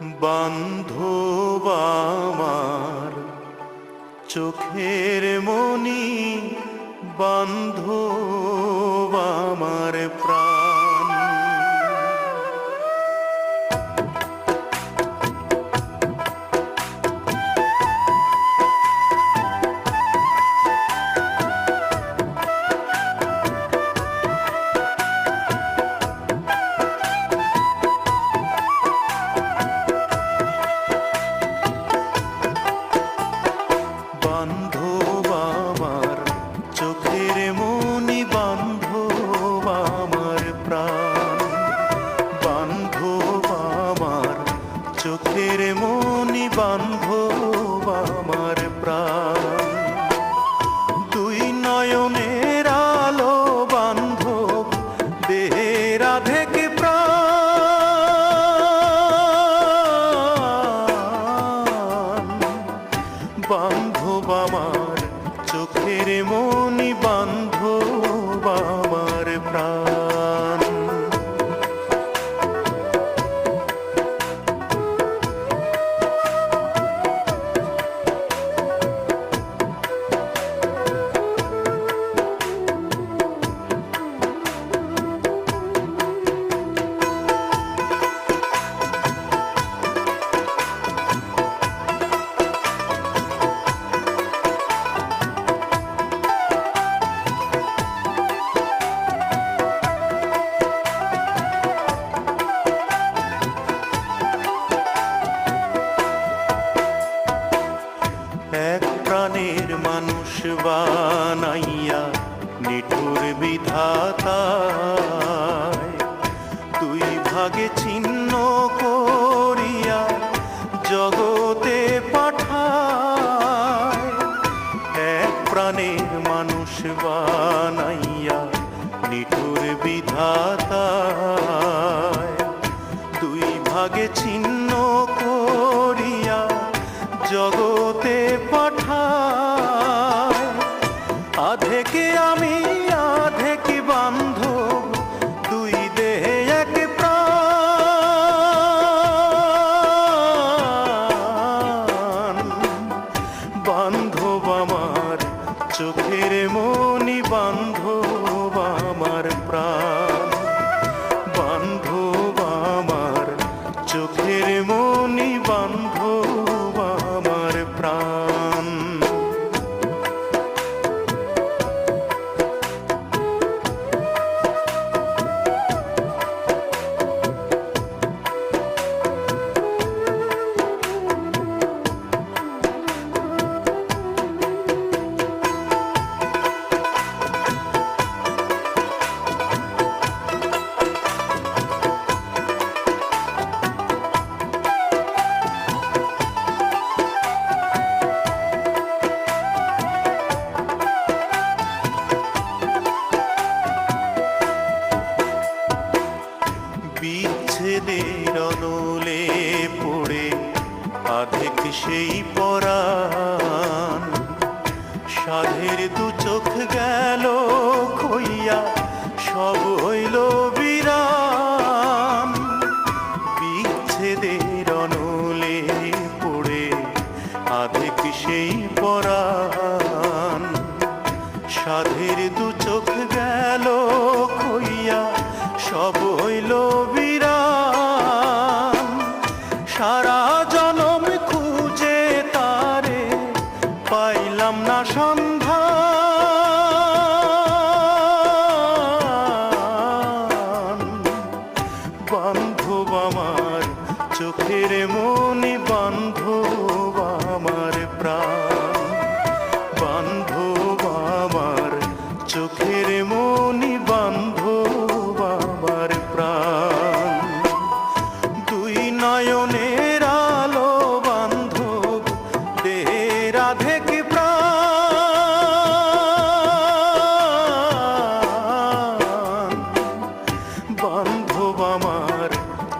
বান্ধব আমার চোখের মনি বান্ধব প্রাণ। বান্ধব মানুষ বানাইয়া নিঠুর বিধাতায় দুই ভাগে ছিন্ন করিয়া জগতে পাঠায় এক প্রাণের মানুষ বানাইয়া নিঠুর বিধাতায় দুই ভাগে ছিন্ন সেই পরাণ। সাধের দু চোখ গেল বান্ধব আমার,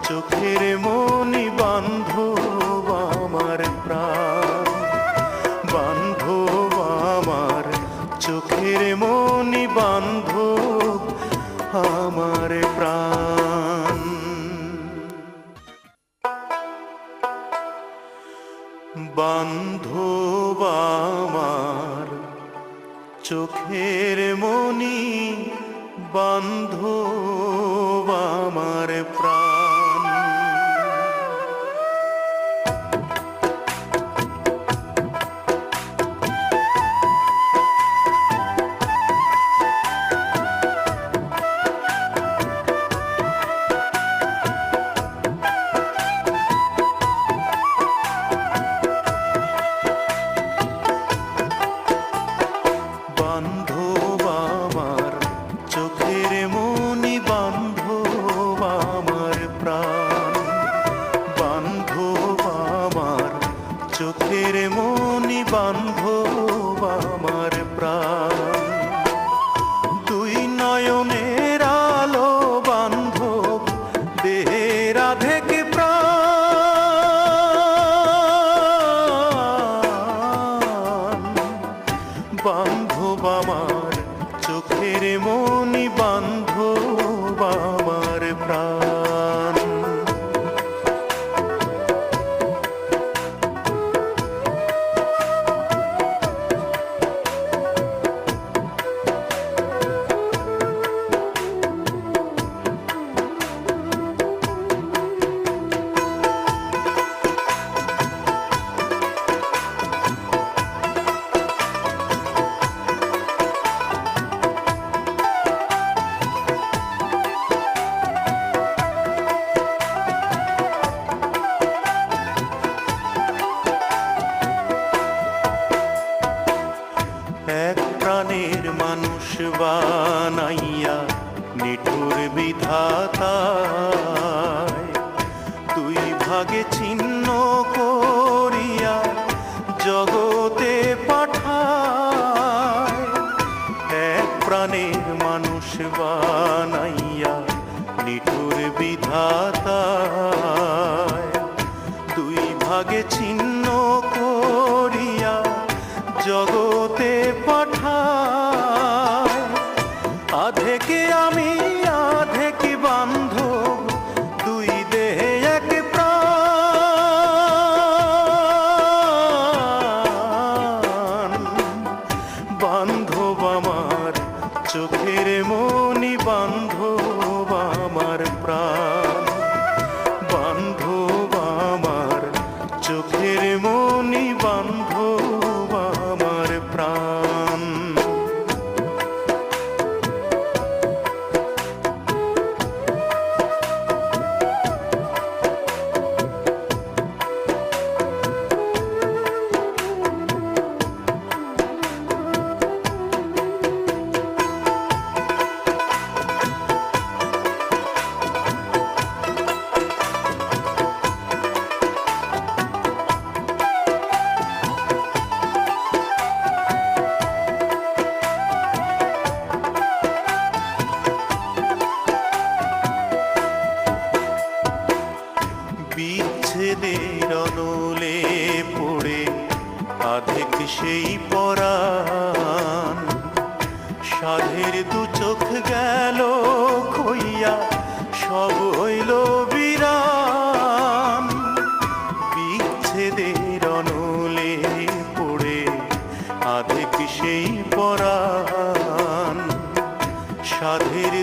চোখের মনি বান্ধব আমার প্রাণ। বান্ধব আমার, চোখের মনি বান্ধব আমার প্রাণ। বান্ধব আমার, চোখের মনি বান্ধব правда. বানাইয়া নিঠুর বিধাতা। দুই ভাগে ছিন্ন করিয়া জগতে পাঠায়। এক প্রাণের মানুষ বানাইয়া নিঠুর বিধাতা। বেদের অনুলে পড়ে আধেক সেই পরাণ। সাধের দু চোখ গেল খইয়া, সব হইল বিরাম। বিচ্ছেদের অনুলে পড়ে আধেক সেই পরাণ। সাধের